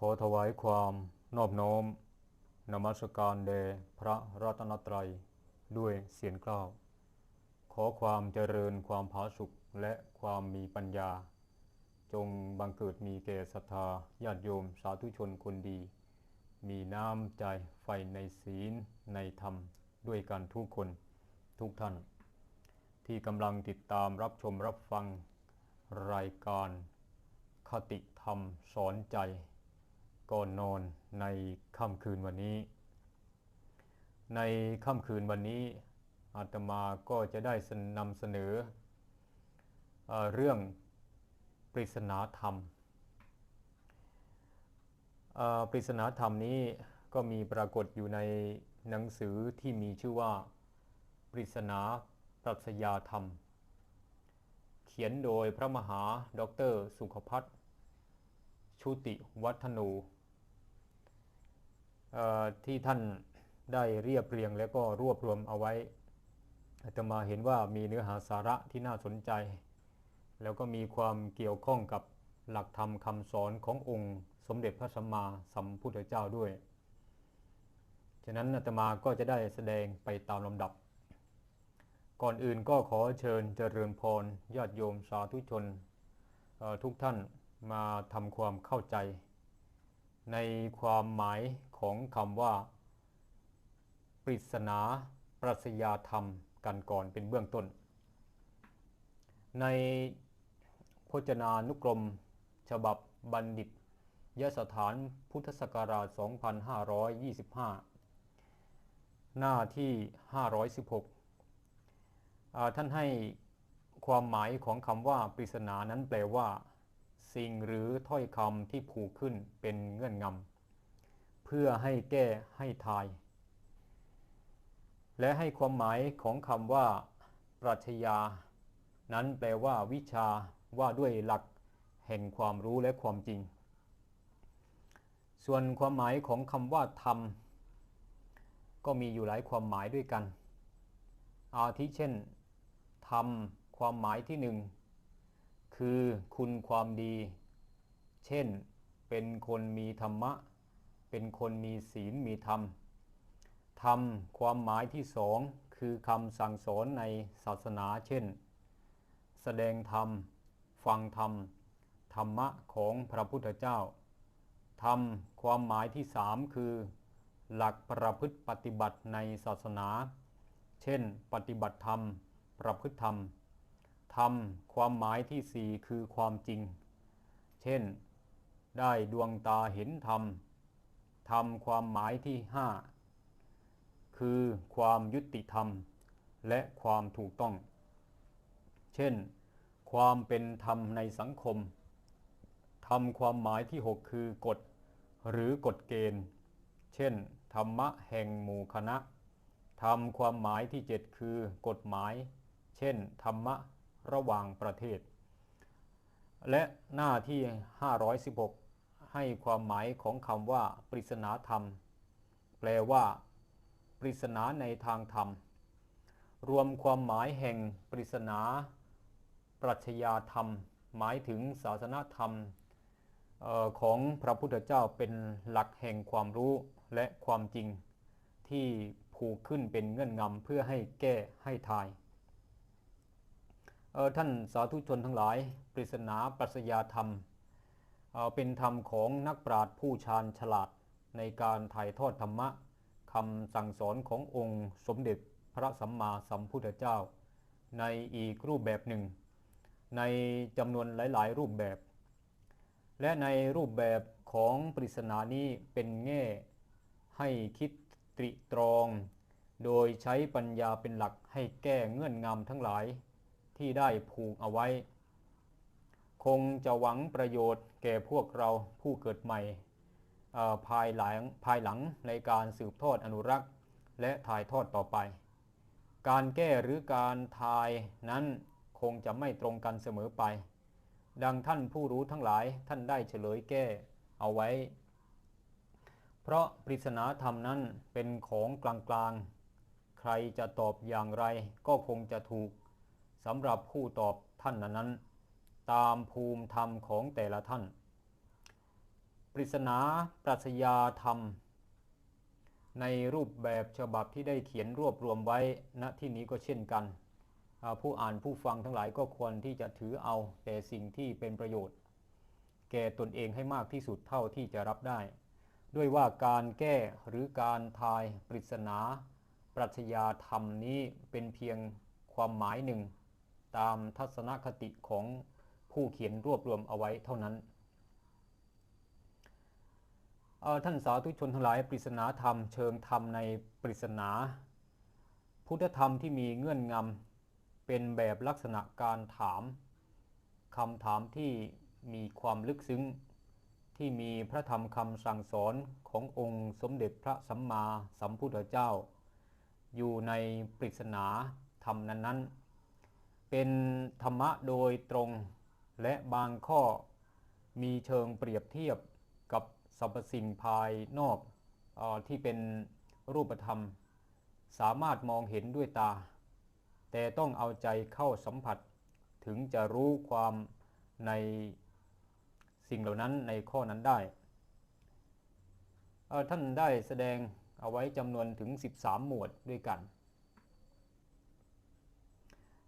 ขอถวายความนอบน้อมนมัสการแด่พระรัตนตรัยด้วยเสียงกล้าว ขอความเจริญความผาสุกและความมีปัญญา จงบังเกิดมีแก่ศรัทธาญาติโยมสาธุชนคนดี มีน้ำใจไฟในศีลในธรรมด้วยกันทุกคนทุกท่าน ที่กำลังติดตามรับชมรับฟังรายการคติธรรมสอนใจ ก่อนนอนในค่ำคืนวันนี้ ในค่ำคืนวันนี้อาตมาก็จะได้นำเสนอเอเรื่องปริศนาธรรมปริศนาธรรมนี้ก็มีปรากฏอยู่ในหนังสือที่มีชื่อว่า ปริศนาปรัชญาธรรม เขียนโดยพระมหาดอกเตอรสุขพัฒน์ชุติวัฒนู ที่ท่านได้เรียบเรียงและก็รวบรวมเอาไว้อาตมาเห็นว่ามีเนื้อหาสาระที่น่าสนใจ แล้วก็มีความเกี่ยวข้องกับหลักธรรมคำสอนขององค์สมเด็จพระสัมมาสัมพุทธเจ้าด้วย ฉะนั้นอาตมาก็จะได้แสดงไปตามลำดับ ก่อนอื่นก็ขอเชิญเจริญพรญาติโยมสาธุชน ทุกท่านมาทำความเข้าใจ ในความหมาย ของคำว่า ปริศนาปรัชญาธรรมกันก่อนเป็นเบื้องต้น ในพจนานุกรม ฉบับบัณฑิตยสถานพุทธศักราช 2525 หน้าที่ 516อ่าท่านให้ความหมายของคำว่าปริศนานั้นแปลว่า สิ่งหรือถ้อยคำที่ผูกขึ้นเป็นเงื่อนงำ เพื่อให้แก้ให้ทาย และให้ความหมายของคำว่า ปรัชญา นั้นแปลว่าวิชาว่าด้วยหลักแห่งความรู้และความจริง ส่วนความหมายของคำว่าธรรม ก็มีอยู่หลายความหมายด้วยกัน อาทิเช่น ธรรม ความหมายที่หนึ่งคือคุณความดี เช่น เป็นคนมีธรรมะ เป็นคนมีศีลมีธรรม ธรรมความหมายที่สองคือคำสั่งสอนในศาสนาเช่น แสดงธรรม ฟังธรรม ธรรมะของพระพุทธเจ้า ธรรมความหมายที่สามคือ หลักประพฤติปฏิบัติในศาสนา เช่น ปฏิบัติธรรม ประพฤติธรรม ธรรมความหมายที่สี่คือความจริง เช่น ได้ดวงตาเห็นธรรม ธรรมความหมายที่ห้าคือความยุติธรรม และความถูกต้อง เช่น ความเป็นธรรมในสังคม ธรรมความหมายที่ 6 คือกฎหรือกฎเกณฑ์ เช่น ธรรมะแห่งหมู่คณะ ธรรมความหมายที่ 7 คือกฎหมาย เช่น ธรรมะระหว่างประเทศ และหน้าที่ 516 ให้ความหมายของคำว่า ปริศนาธรรม แปลว่า ปริศนาในทางธรรม รวมความหมายแห่งปริศนา ปรัชญาธรรม หมายถึงศาสนาธรรมออของพระพุทธเจ้าเป็นหลักแห่งความรู้และความจริง ที่ผูกขึ้นเป็นเงื่อนงำเพื่อให้แก้ให้ทายออท่านสาธุชนทั้งหลาย ปริศนาปรัชญาธรรม เอ่อเป็นธรรมของนักปราชญ์ผู้ชาญฉลาดในการถ่ายทอดธรรมะคำสั่งสอนขององค์สมเด็จพระสัมมาสัมพุทธเจ้า ในอีกรูปแบบหนึ่ง ในจำนวนหลาย ๆ รูปแบบ และในรูปแบบของปริศนานี้เป็นแง่ให้คิดตริตรอง โดยใช้ปัญญาเป็นหลักให้แก้เงื่อนงำทั้งหลายที่ได้ผูกเอาไว้ คงจะหวังประโยชน์แก่พวกเราผู้เกิดใหม่ภายหลังภายหลังในการสืบทอดอนุรักษ์และถ่ายทอดต่อไป การแก้หรือการทายนั้นคงจะไม่ตรงกันเสมอไป ดังท่านผู้รู้ทั้งหลายท่านได้เฉลยแก้เอาไว้ เพราะปริศนาธรรมนั้นเป็นของกลางๆ ใครจะตอบอย่างไรก็คงจะถูกสำหรับผู้ตอบท่านนั้น ตามภูมิธรรมของแต่ละท่าน ปริศนาปรัชญาธรรม ในรูปแบบฉบับที่ได้เขียนรวบรวมไว้ณที่นี้ก็เช่นกัน ผู้อ่านผู้ฟังทั้งหลายก็ควรที่จะถือเอาแต่สิ่งที่เป็นประโยชน์ แก่ตนเองให้มากที่สุดเท่าที่จะรับได้ ด้วยว่าการแก้หรือการทายปริศนาปรัชญาธรรมนี้เป็นเพียงความหมายหนึ่ง ตามทัศนคติของ ผู้เขียนรวบรวมเอาไว้เท่านั้นท่านสาธุชนทั้งหลายปริศนาธรรมเชิงธรรมในปริศนา พุทธธรรมที่มีเงื่อนงำเป็นแบบลักษณะการถามคำถามที่มีความลึกซึ้ง ที่มีพระธรรมคำสั่งสอนขององค์สมเด็จพระสัมมาสัมพุทธเจ้า อยู่ในปริศนาธรรมนั้นๆ เป็นธรรมะโดยตรง และบางข้อมีเชิงเปรียบเทียบกับสรรพสิ่งภายนอกอที่เป็นรูปธรรม สามารถมองเห็นด้วยตา แต่ต้องเอาใจเข้าสัมผัสถึงจะรู้ความในสิ่งเหล่านั้นในข้อนั้นได้ ท่านได้แสดงเอาไว้จำนวนถึง 13 หมวดด้วยกัน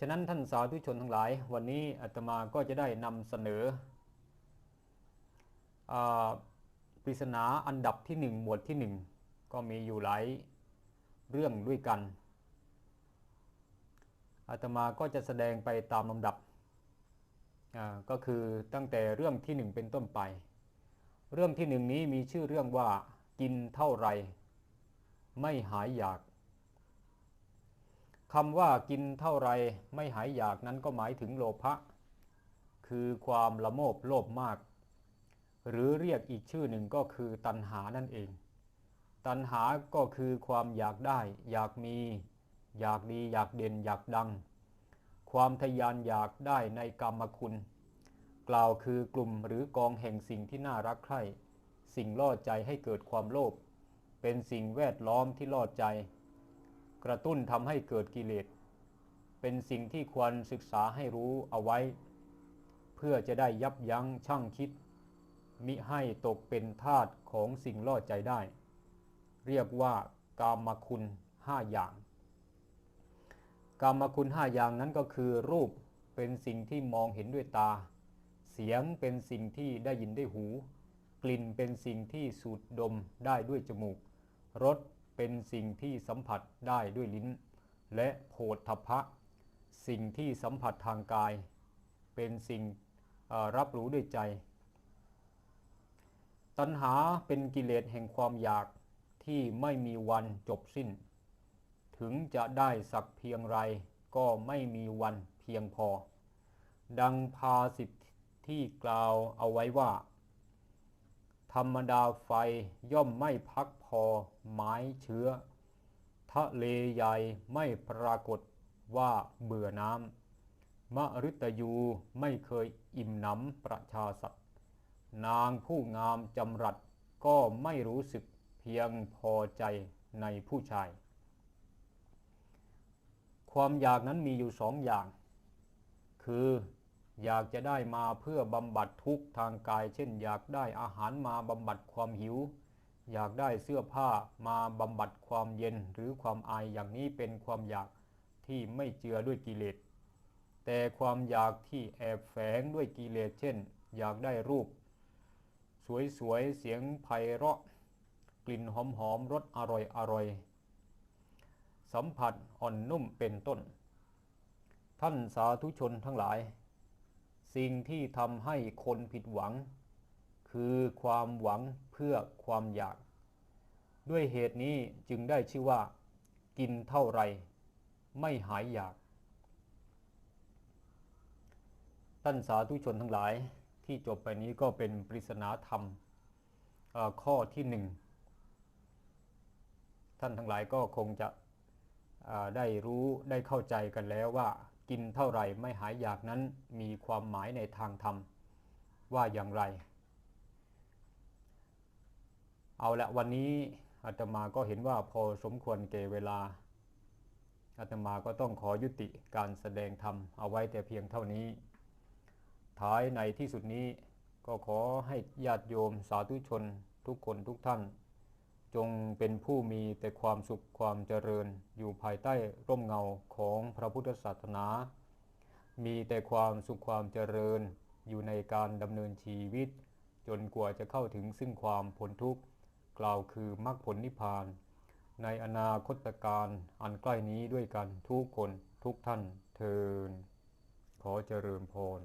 ฉะนั้นท่านสาธุชนทั้งหลาย วันนี้อาตมาก็จะได้นำเสนออปริศนาอันดับที่1หมวดที่1ก็มีอยู่หลายเรื่องด้วยกันอาตมาก็จะแสดงไปตามลำดับก็คือตั้งแต่เรื่องที่หนึ่งเป็นต้นไป เรื่องที่หนึ่งนี้มีชื่อเรื่องว่ากินเท่าไร ไม่หายอยาก คำว่ากินเท่าไรไม่หายอยากนั้นก็หมายถึงโลภะคือความละโมบโลภมาก หรือเรียกอีกชื่อหนึ่งก็คือตัณหานั่นเอง ตัณหาก็คือความอยากได้ อยากมี อยากดีอยากเด่นอยากดัง ความทยานอยากได้ในกรรมคุณ กล่าวคือกลุ่มหรือกองแห่งสิ่งที่น่ารักใคร่ สิ่งล่อใจให้เกิดความโลภเป็นสิ่งแวดล้อมที่ล่อใจ กระตุ้นทำให้เกิดกิเลส เป็นสิ่งที่ควรศึกษาให้รู้เอาไว้ เพื่อจะได้ยับยั้งชั่งคิด มิให้ตกเป็นทาสของสิ่งล่อใจได้ เรียกว่ากามคุณห้าอย่าง กามคุณห้าอย่างนั้นก็คือ รูปเป็นสิ่งที่มองเห็นด้วยตา เสียงเป็นสิ่งที่ได้ยินด้วยหู กลิ่นเป็นสิ่งที่สูดดมได้ด้วยจมูก รส เป็นสิ่งที่สัมผัสได้ด้วยลิ้น และโผฏฐพะ สิ่งที่สัมผัสทางกาย เป็นสิ่งรับรู้ด้วยใจ ตัณหาเป็นกิเลสแห่งความอยากที่ไม่มีวันจบสิ้น ถึงจะได้สักเพียงไรก็ไม่มีวันเพียงพอ ดังภาสิทธิที่กล่าวเอาไว้ว่า รรมดาไฟย่อมไม่พักพอไม้เชื้อ ทะเลใหญ่ไม่ปรากฏว่าเบื่อน้ำมฤตยูไม่เคยอิ่มหนำประชาสัตว์ นางผู้งามจำรัดก็ไม่รู้สึกเพียงพอใจในผู้ชาย ความอยากนั้นมีอยู่สองอย่าง คือ อยากจะได้มาเพื่อบำบัดทุกข์ทางกาย เช่น อยากได้อาหารมาบำบัดความหิว อยากได้เสื้อผ้ามาบำบัดความเย็นหรือความอายอย่างนี้เป็นความอยากที่ไม่เจือด้วยกิเลส แต่ความอยากที่แอบแฝงด้วยกิเลส เช่น อยากได้รูป สวยๆเสียงไพเราะ กลิ่นหอมๆรสอร่อยๆสัมผัสอ่อนนุ่มเป็นต้น ท่านสาธุชนทั้งหลาย สิ่งที่ทำให้คนผิดหวัง คือความหวังเพื่อความอยาก ด้วยเหตุนี้จึงได้ชื่อว่า กินเท่าไร ไม่หายอยาก ท่านสาธุชนทั้งหลายที่จบไปนี้ก็เป็นปริศนาธรรมข้อที่หนึ่งท่านทั้งหลายก็คงจะได้รู้ได้เข้าใจกันแล้วว่า กินเท่าไหร่ไม่หายอยากนั้นมีความหมายในทางธรรม ว่าอย่างไร เอาละวันนี้อาตมาก็เห็นว่าพอสมควรเกเวลาอาตมาก็ต้องขอยุติการแสดงธรรมเอาไว้แต่เพียงเท่านี้ ท้ายในที่สุดนี้ก็ขอให้ญาติโยมสาธุชนทุกคนทุกท่าน จงเป็นผู้มีแต่ความสุขความเจริญอยู่ภายใต้ร่มเงาของพระพุทธศาสนา มีแต่ความสุขความเจริญอยู่ในการดำเนินชีวิต จนกว่าจะเข้าถึงซึ่งความพ้นทุกข์ กล่าวคือมรรคผลนิพพาน ในอนาคตการอันใกล้นี้ด้วยกันทุกคนทุกท่านเทินขอเจริญพร